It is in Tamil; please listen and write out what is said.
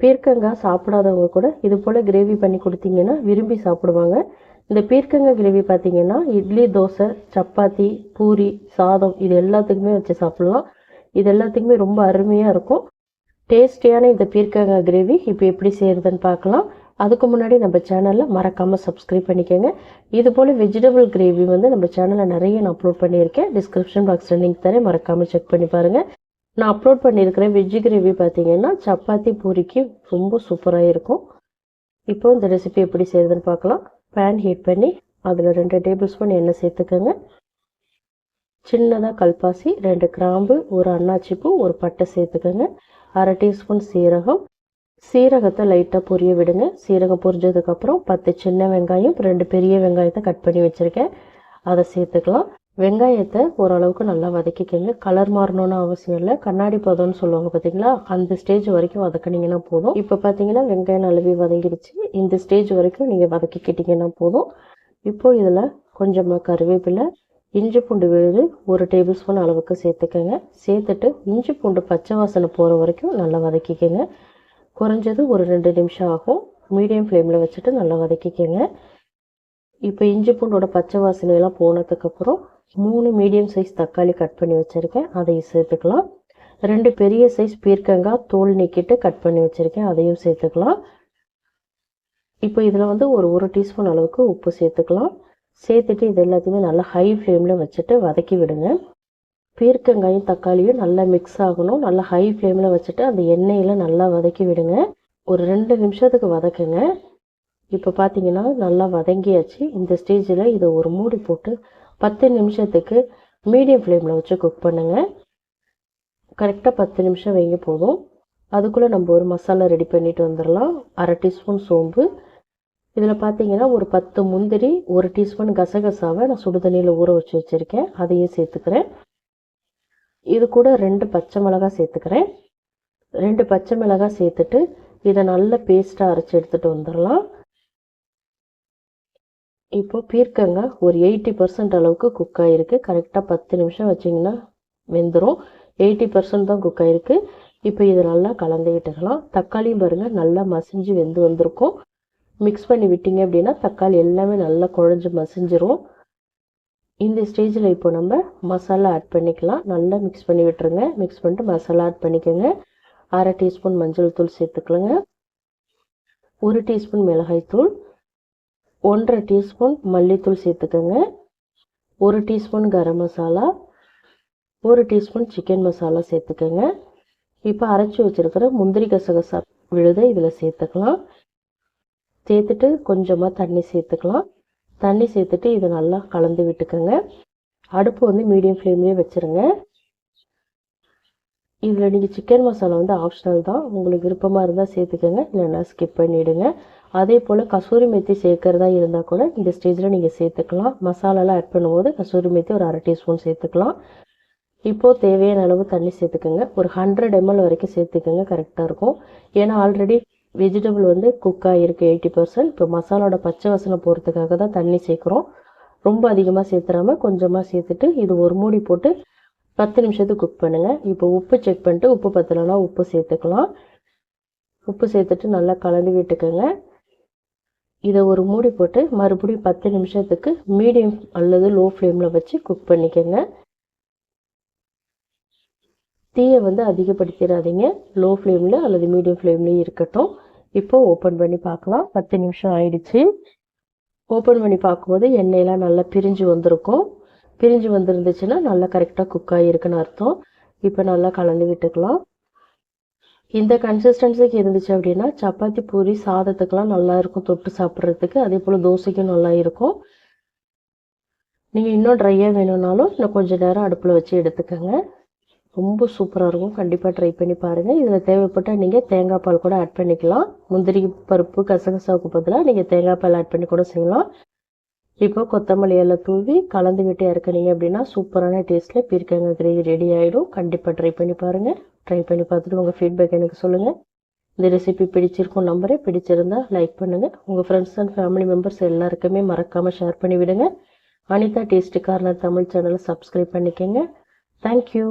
பீர்க்கங்காய் சாப்பிடாதவங்க கூட இது போல் கிரேவி பண்ணி கொடுத்தீங்கன்னா விரும்பி சாப்பிடுவாங்க. இந்த பீர்க்கங்காய் கிரேவி பார்த்தீங்கன்னா இட்லி தோசை சப்பாத்தி பூரி சாதம் இது எல்லாத்துக்குமே வச்சு சாப்பிட்லாம். இது எல்லாத்துக்குமே ரொம்ப அருமையாக இருக்கும். டேஸ்டியான இந்த பீர்க்கங்காய் கிரேவி இப்போ எப்படி செய்கிறதுன்னு பார்க்கலாம். அதுக்கு முன்னாடி நம்ம சேனலில் மறக்காமல் சப்ஸ்கிரைப் பண்ணிக்கோங்க. இது போல் வெஜிடபிள் கிரேவி வந்து நம்ம சேனலில் நிறைய நான் அப்லோட் பண்ணியிருக்கேன். டிஸ்கிரிப்ஷன் பாக்ஸில் லிங்க் தரேன். மறக்காமல் செக் பண்ணி பாருங்கள் நான் அப்லோட் பண்ணியிருக்கிற வெஜ்ஜு கிரேவி பார்த்தீங்கன்னா சப்பாத்தி பூரிக்கு ரொம்ப சூப்பராக இருக்கும். இப்போ இந்த ரெசிபி எப்படி செய்யுதுன்னு பார்க்கலாம். பேன் ஹீட் பண்ணி அதில் ரெண்டு டேபிள் ஸ்பூன் எண்ணெய் சேர்த்துக்கோங்க. சின்னதாக கல்பாசி ரெண்டு கிராம்பு ஒரு அன்னாச்சி ஒரு பட்டை சேர்த்துக்கோங்க. அரை டீஸ்பூன் சீரகம். சீரகத்தை லைட்டாக பொரிய விடுங்க. சீரகம் பொரிஞ்சதுக்கப்புறம் பத்து சின்ன வெங்காயம் ரெண்டு பெரிய வெங்காயத்தை கட் பண்ணி வச்சுருக்கேன். அதை சேர்த்துக்கலாம். வெங்காயத்தை ஓரளவுக்கு நல்லா வதக்கிக்கோங்க. கலர் மாறணும்னு அவசியம் இல்லை. கண்ணாடி பதம்னு சொல்லுவாங்க பார்த்தீங்களா அந்த ஸ்டேஜ் வரைக்கும் வதக்கினீங்கன்னா போதும். இப்போ பார்த்தீங்கன்னா வெங்காயம் நழுவி வதங்கிடுச்சு. இந்த ஸ்டேஜ் வரைக்கும் நீங்கள் வதக்கிக்கிட்டிங்கன்னா போதும். இப்போ இதில் கொஞ்சமாக கருவேப்பிலை இஞ்சி பூண்டு விழுது ஒரு டேபிள் ஸ்பூன் அளவுக்கு சேர்த்துக்கோங்க. சேர்த்துட்டு இஞ்சி பூண்டு பச்சை வாசனை போகிற வரைக்கும் நல்லா வதக்கிக்கோங்க. குறைஞ்சது ஒரு ரெண்டு நிமிஷம் ஆகும். மீடியம் ஃப்ளேமில் வச்சுட்டு நல்லா வதக்கிக்கோங்க. இப்போ இஞ்சி பூண்டோட பச்சை வாசனையெல்லாம் போனதுக்கப்புறம் மூணு மீடியம் சைஸ் தக்காளி கட் பண்ணி வச்சுருக்கேன். அதையும் சேர்த்துக்கலாம். ரெண்டு பெரிய சைஸ் பீர்க்கங்காய் தோல் நீக்கிட்டு கட் பண்ணி வச்சுருக்கேன். அதையும் சேர்த்துக்கலாம். இப்போ இதில் வந்து ஒரு ஒரு டீஸ்பூன் அளவுக்கு உப்பு சேர்த்துக்கலாம். சேர்த்துட்டு இது எல்லாத்தையுமே நல்லா ஹை ஃப்ளேமில் வச்சுட்டு வதக்கி விடுங்க. பீர்க்கங்காயும் தக்காளியும் நல்லா மிக்ஸ் ஆகணும். நல்லா ஹை ஃப்ளேமில் வச்சுட்டு அந்த எண்ணெயில் நல்லா வதக்கி விடுங்க. ஒரு ரெண்டு நிமிஷத்துக்கு வதக்குங்க. இப்போ பார்த்தீங்கன்னா நல்லா வதங்கியாச்சு. இந்த ஸ்டேஜில் இதை ஒரு மூடி போட்டு பத்து நிமிஷத்துக்கு மீடியம் ஃப்ளேமில் வச்சு குக் பண்ணுங்கள் கரெக்டாக பத்து நிமிஷம் வைங்க போதும். அதுக்குள்ளே நம்ம ஒரு மசாலா ரெடி பண்ணிட்டு வந்துடலாம். அரை டீஸ்பூன் சோம்பு. இதில் பார்த்தீங்கன்னா ஒரு பத்து முந்திரி ஒரு டீஸ்பூன் கசகசாவை நான் சுடுதண்ணியில் ஊற வச்சு வச்சுருக்கேன். அதையும் சேர்த்துக்கிறேன். இது கூட ரெண்டு பச்சை மிளகாய் சேர்த்துக்கிறேன். ரெண்டு பச்சை மிளகாய் சேர்த்துட்டு இதை நல்ல பேஸ்ட்டாக அரைச்சி எடுத்துகிட்டு வந்துடலாம். இப்போ பீர்க்கங்க ஒரு எயிட்டி பர்சன்ட் அளவுக்கு குக் ஆகிருக்கு கரெக்டாக பத்து நிமிஷம் வச்சிங்கன்னா வெந்துடும் எயிட்டி பர்சன்ட் தான் குக் ஆகிருக்கு இப்போ இதை நல்லா கலந்துக்கிட்டுக்கலாம் தக்காளியும் பாருங்கள் நல்லா மசிஞ்சு வெந்து வந்திருக்கும். மிக்ஸ் பண்ணி விட்டீங்க அப்படின்னா தக்காளி எல்லாமே நல்லா குழஞ்சு மசிஞ்சிரும். இந்த ஸ்டேஜில் இப்போ நம்ம மசாலா ஆட் பண்ணிக்கலாம். நல்லா மிக்ஸ் பண்ணி விட்டுருங்க. மிக்ஸ் பண்ணிட்டு மசாலா ஆட் பண்ணிக்கோங்க. அரை டீஸ்பூன் மஞ்சள் தூள் சேர்த்துக்கலங்க. ஒரு டீஸ்பூன் மிளகாய் தூள். ஒன்றரை டீஸ்பூன் மல்லித்தூள் சேர்த்துக்கோங்க. ஒரு டீஸ்பூன் கரம் மசாலா ஒரு டீஸ்பூன் சிக்கன் மசாலா சேர்த்துக்கோங்க. இப்போ அரைச்சி வச்சுருக்கிற முந்திரி கசகசா விழுதை இதில் சேர்த்துக்கலாம். சேர்த்துட்டு கொஞ்சமாக தண்ணி சேர்த்துக்கலாம். தண்ணி சேர்த்துட்டு இதை நல்லா கலந்து விட்டுக்கோங்க. அடுப்பு வந்து மீடியம் ஃப்ளேம்லேயே வச்சுருங்க. இதில் நீங்கள் சிக்கன் மசாலா வந்து ஆப்ஷனல் தான். உங்களுக்கு விருப்பமாக இருந்தால் சேர்த்துக்கோங்க. இல்லைன்னா ஸ்கிப் பண்ணிவிடுங்க அதே போல் கசூரி மெத்தி சேர்க்குறதா இருந்தால் கூட இந்த ஸ்டேஜில் நீங்கள் சேர்த்துக்கலாம். மசாலாலாம் ஆட் பண்ணும்போது கசூரி மெத்தி ஒரு அரை டீஸ்பூன் சேர்த்துக்கலாம். இப்போது தேவையான அளவு தண்ணி சேர்த்துக்கோங்க. ஒரு ஹண்ட்ரட் எம்எல் வரைக்கும் சேர்த்துக்கோங்க. கரெக்டாக இருக்கும். ஏன்னா ஆல்ரெடி வெஜிடபிள் வந்து குக் ஆகிருக்கு எயிட்டி பர்சன்ட் இப்போ மசாலாவோட பச்சை வசனை போகிறதுக்காக தான் தண்ணி சேர்க்குறோம். ரொம்ப அதிகமாக சேர்த்துறாமல் கொஞ்சமாக சேர்த்துட்டு இது ஒரு மூடி போட்டு பத்து நிமிஷத்துக்கு குக் பண்ணுங்கள் இப்போ உப்பு செக் பண்ணிட்டு உப்பு பத்தலைனா உப்பு சேர்த்துக்கலாம். உப்பு சேர்த்துட்டு நல்லா கலந்து விட்டுக்கோங்க. இதை ஒரு மூடி போட்டு மறுபடியும் பத்து நிமிஷத்துக்கு மீடியம் அல்லது லோ ஃப்ளேமில் வச்சு குக் பண்ணிக்கோங்க. தீயை வந்து அதிகப்படுத்திடாதீங்க. லோ ஃப்ளேமில் அல்லது மீடியம் ஃப்ளேம்லேயும் இருக்கட்டும். இப்போ ஓப்பன் பண்ணி பார்க்கலாம். பத்து நிமிஷம் ஆயிடுச்சு. ஓப்பன் பண்ணி பார்க்கும்போது எண்ணெயெல்லாம் நல்லா பிரிஞ்சு வந்திருக்கும். பிரிஞ்சு வந்துருந்துச்சுன்னா நல்லா கரெக்டாக குக் ஆகிருக்குன்னு அர்த்தம். இப்போ நல்லா கலந்து விட்டுக்கலாம். இந்த கன்சிஸ்டன்சிக்கு இருந்துச்சு அப்படின்னா சப்பாத்தி பூரி சாதத்துக்கெலாம் நல்லா இருக்கும் தொட்டு சாப்பிட்றதுக்கு. அதே போல் தோசைக்கும் நல்லா இருக்கும். நீங்கள் இன்னும் ட்ரையாக வேணும்னாலும் இன்னும் கொஞ்சம் நேரம் அடுப்பில் வச்சு எடுத்துக்கோங்க. ரொம்ப சூப்பராக இருக்கும். கண்டிப்பாக ட்ரை பண்ணி பாருங்கள் இதில் தேவைப்பட்டால் நீங்கள் தேங்காய் பால் கூட ஆட் பண்ணிக்கலாம். முந்திரி பருப்பு கசகசாவுக்கு பதிலாக நீங்கள் தேங்காய் பால் ஆட் பண்ணி கூட செய்யலாம். இப்போ கொத்தமல்லி எல்லாம் தூவி கலந்து விட்டு இறக்குனீங்க அப்படின்னா சூப்பரான டேஸ்ட்டில் பீர்க்கங்க கிரேவி ரெடி ஆகிடும் கண்டிப்பாக ட்ரை பண்ணி பாருங்கள் ட்ரை பண்ணி பார்த்துட்டு உங்கள் ஃபீட்பேக் எனக்கு சொல்லுங்கள் இந்த ரெசிபி பிடிச்சிருக்கும் நம்பரே பிடிச்சிருந்தா லைக் பண்ணுங்கள் உங்கள் ஃப்ரெண்ட்ஸ் அண்ட் ஃபேமிலி மெம்பர்ஸ் எல்லாருக்குமே மறக்காமல் ஷேர் பண்ணி விடுங்க அனிதா டேஸ்டி கார்னர் தமிழ் சேனலை சப்ஸ்கிரைப் பண்ணிக்கோங்க. தேங்க்யூ